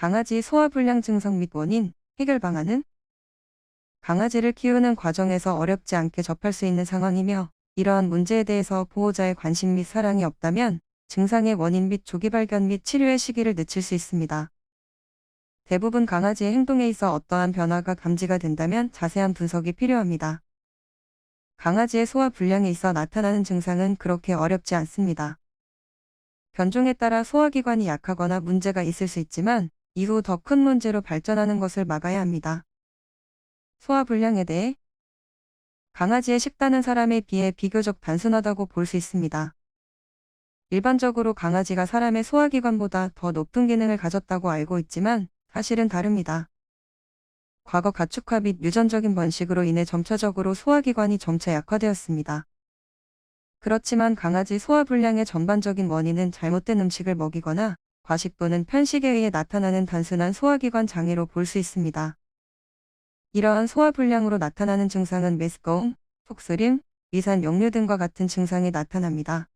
강아지 소화불량 증상 및 원인, 해결 방안은 강아지를 키우는 과정에서 어렵지 않게 접할 수 있는 상황이며 이러한 문제에 대해서 보호자의 관심 및 사랑이 없다면 증상의 원인 및 조기 발견 및 치료의 시기를 늦출 수 있습니다. 대부분 강아지의 행동에 있어 어떠한 변화가 감지가 된다면 자세한 분석이 필요합니다. 강아지의 소화 불량에 있어 나타나는 증상은 그렇게 어렵지 않습니다. 견종에 따라 소화기관이 약하거나 문제가 있을 수 있지만 이후 더 큰 문제로 발전하는 것을 막아야 합니다. 소화불량에 대해 강아지의 식단은 사람에 비해 비교적 단순하다고 볼 수 있습니다. 일반적으로 강아지가 사람의 소화기관보다 더 높은 기능을 가졌다고 알고 있지만 사실은 다릅니다. 과거 가축화 및 유전적인 번식으로 인해 점차적으로 소화기관이 점차 약화되었습니다. 그렇지만 강아지 소화불량의 전반적인 원인은 잘못된 음식을 먹이거나 과식 또는 편식에 의해 나타나는 단순한 소화기관 장애로 볼 수 있습니다. 이러한 소화불량으로 나타나는 증상은 메스꺼움, 속쓰림, 위산 역류 등과 같은 증상이 나타납니다.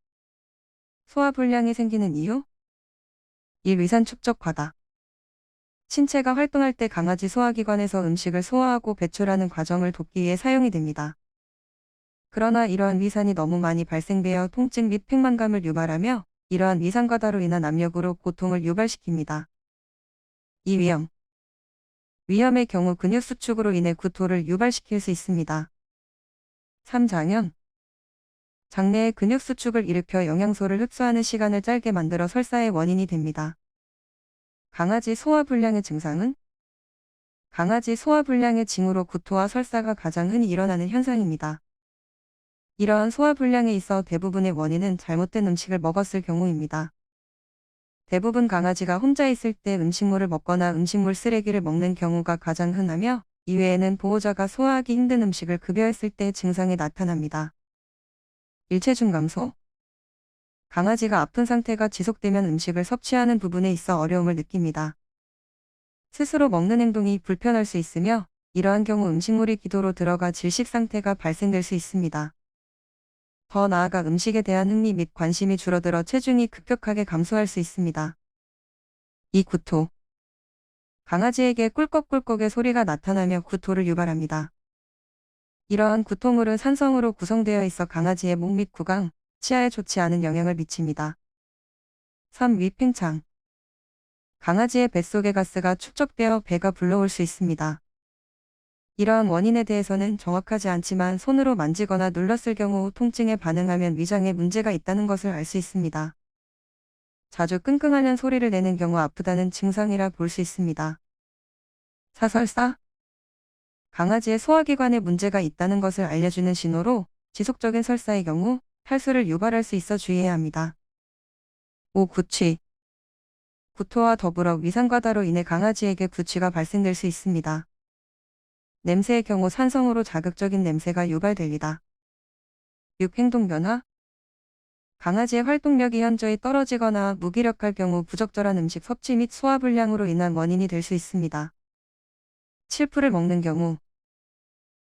소화불량이 생기는 이유 1. 위산 축적 과다 신체가 활동할 때 강아지 소화기관에서 음식을 소화하고 배출하는 과정을 돕기 위해 사용이 됩니다. 그러나 이러한 위산이 너무 많이 발생되어 통증 및 팽만감을 유발하며 이러한 위산 과다로 인한 압력으로 고통을 유발시킵니다. 2. 위험 위험의 경우 근육 수축으로 인해 구토를 유발시킬 수 있습니다. 3. 장염 장내의 근육 수축을 일으켜 영양소를 흡수하는 시간을 짧게 만들어 설사의 원인이 됩니다. 강아지 소화불량의 증상은 강아지 소화불량의 징후로 구토와 설사가 가장 흔히 일어나는 현상입니다. 이러한 소화불량에 있어 대부분의 원인은 잘못된 음식을 먹었을 경우입니다. 대부분 강아지가 혼자 있을 때 음식물을 먹거나 음식물 쓰레기를 먹는 경우가 가장 흔하며 이외에는 보호자가 소화하기 힘든 음식을 급여했을 때 증상이 나타납니다. 일체중 감소 강아지가 아픈 상태가 지속되면 음식을 섭취하는 부분에 있어 어려움을 느낍니다. 스스로 먹는 행동이 불편할 수 있으며 이러한 경우 음식물이 기도로 들어가 질식 상태가 발생될 수 있습니다. 더 나아가 음식에 대한 흥미 및 관심이 줄어들어 체중이 급격하게 감소할 수 있습니다. 이 구토 강아지에게 꿀꺽꿀꺽의 소리가 나타나며 구토를 유발합니다. 이러한 구토물은 산성으로 구성되어 있어 강아지의 목 및 구강, 치아에 좋지 않은 영향을 미칩니다. 3. 위팽창 강아지의 뱃속의 가스가 축적되어 배가 불러올 수 있습니다. 이러한 원인에 대해서는 정확하지 않지만 손으로 만지거나 눌렀을 경우 통증에 반응하면 위장에 문제가 있다는 것을 알 수 있습니다. 자주 끙끙하는 소리를 내는 경우 아프다는 증상이라 볼 수 있습니다. 사설사 강아지의 소화기관에 문제가 있다는 것을 알려주는 신호로 지속적인 설사의 경우 탈수를 유발할 수 있어 주의해야 합니다. 5. 구취 구토와 더불어 위산과다로 인해 강아지에게 구취가 발생될 수 있습니다. 냄새의 경우 산성으로 자극적인 냄새가 유발됩니다. 6. 행동 변화 강아지의 활동력이 현저히 떨어지거나 무기력할 경우 부적절한 음식 섭취 및 소화불량으로 인한 원인이 될 수 있습니다. 7. 풀을 먹는 경우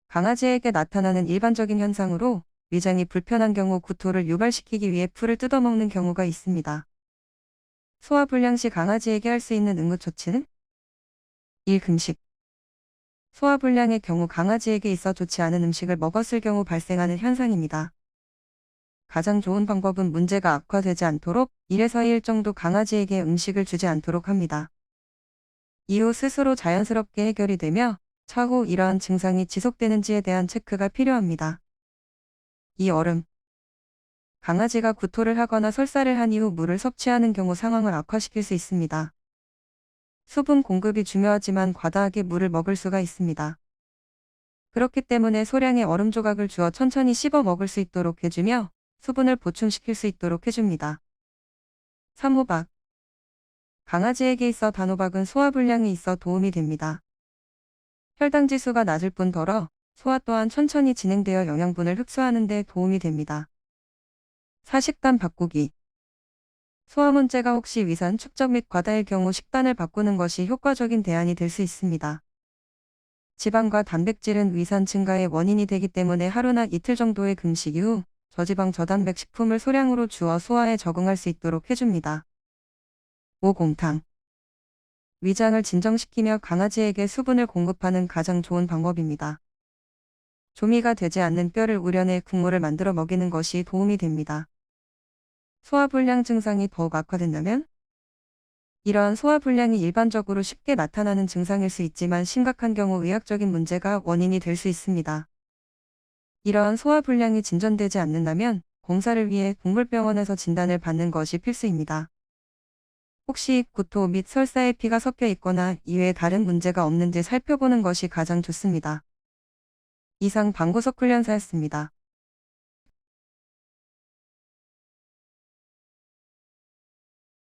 강아지에게 나타나는 일반적인 현상으로 위장이 불편한 경우 구토를 유발시키기 위해 풀을 뜯어먹는 경우가 있습니다. 소화불량 시 강아지에게 할 수 있는 응급 조치는 1. 금식 소화불량의 경우 강아지에게 있어 좋지 않은 음식을 먹었을 경우 발생하는 현상입니다. 가장 좋은 방법은 문제가 악화되지 않도록 1에서 2일 정도 강아지에게 음식을 주지 않도록 합니다. 이후 스스로 자연스럽게 해결이 되며 차후 이러한 증상이 지속되는지에 대한 체크가 필요합니다. 이 얼음 강아지가 구토를 하거나 설사를 한 이후 물을 섭취하는 경우 상황을 악화시킬 수 있습니다. 수분 공급이 중요하지만 과다하게 물을 먹을 수가 있습니다. 그렇기 때문에 소량의 얼음 조각을 주어 천천히 씹어 먹을 수 있도록 해주며 수분을 보충시킬 수 있도록 해줍니다. 3호박 강아지에게 있어 단호박은 소화불량에 있어 도움이 됩니다. 혈당 지수가 낮을 뿐더러 소화 또한 천천히 진행되어 영양분을 흡수하는 데 도움이 됩니다. 사식단 바꾸기 소화 문제가 혹시 위산 축적 및 과다일 경우 식단을 바꾸는 것이 효과적인 대안이 될 수 있습니다. 지방과 단백질은 위산 증가의 원인이 되기 때문에 하루나 이틀 정도의 금식 이후 저지방 저단백 식품을 소량으로 주어 소화에 적응할 수 있도록 해줍니다. 5. 곰탕 위장을 진정시키며 강아지에게 수분을 공급하는 가장 좋은 방법입니다. 조미가 되지 않는 뼈를 우려내 국물을 만들어 먹이는 것이 도움이 됩니다. 소화불량 증상이 더욱 악화된다면 이러한 소화불량이 일반적으로 쉽게 나타나는 증상일 수 있지만 심각한 경우 의학적인 문제가 원인이 될 수 있습니다. 이러한 소화불량이 진전되지 않는다면 공사를 위해 동물병원에서 진단을 받는 것이 필수입니다. 혹시 구토 및 설사에 피가 섞여 있거나 이외에 다른 문제가 없는지 살펴보는 것이 가장 좋습니다. 이상 방구석 훈련사였습니다.